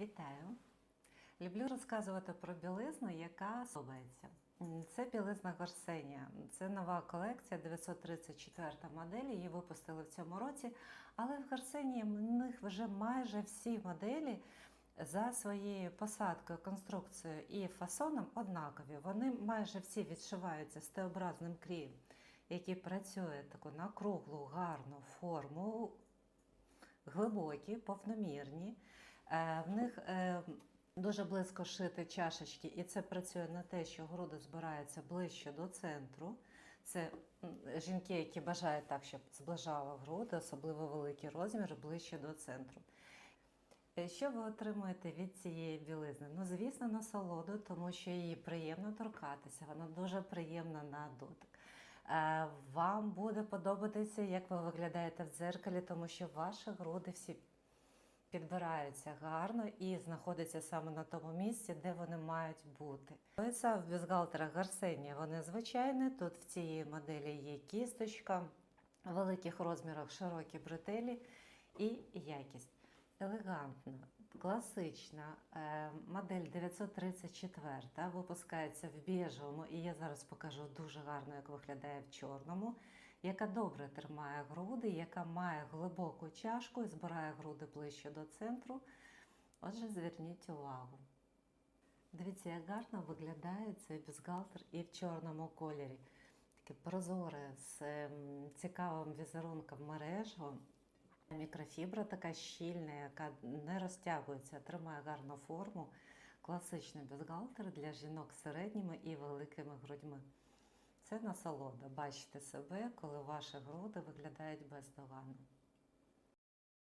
Вітаю! Люблю розказувати про білизну, яка подобається. Це білизна Гарсенія. Це нова колекція, 934 модель. Її випустили в цьому році. Але в Гарсенії в них вже майже всі моделі за своєю посадкою, конструкцією і фасоном однакові. Вони майже всі відшиваються з Т-образним крієм, який працює таку на круглу, гарну форму, глибокі, повномірні. Е, В них е, дуже близько шити чашечки, і це працює на те, що груди збираються ближче до центру. Це жінки, які бажають так, щоб зближали груди, особливо великі розміри, ближче до центру. Е, Що ви отримуєте від цієї білизни? Ну, звісно, насолоду, тому що її приємно торкатися, вона дуже приємна на дотик. Вам буде подобатися, як ви виглядаєте в дзеркалі, тому що ваші груди всі підбираються гарно і знаходяться саме на тому місці, де вони мають бути. Пояса в бюстгальтерах Гарсенія, вони звичайні. Тут в цій моделі є кісточка, в великих розмірах широкі бретелі і якість. Елегантна, класична е, модель 934 випускається в біжевому, і я зараз покажу дуже гарно, як виглядає в чорному, яка добре тримає груди, яка має глибоку чашку і збирає груди ближче до центру. Отже, зверніть увагу. Дивіться, як гарно виглядає цей бюстгальтер і в чорному кольорі. Таке прозоре з ем, цікавим візерунком мережу. Мікрофібра така щільна, яка не розтягується, тримає гарну форму. Класичний бюстгальтер для жінок з середніми і великими грудьми. Це насолода бачити себе, коли ваші груди виглядають бездоганно.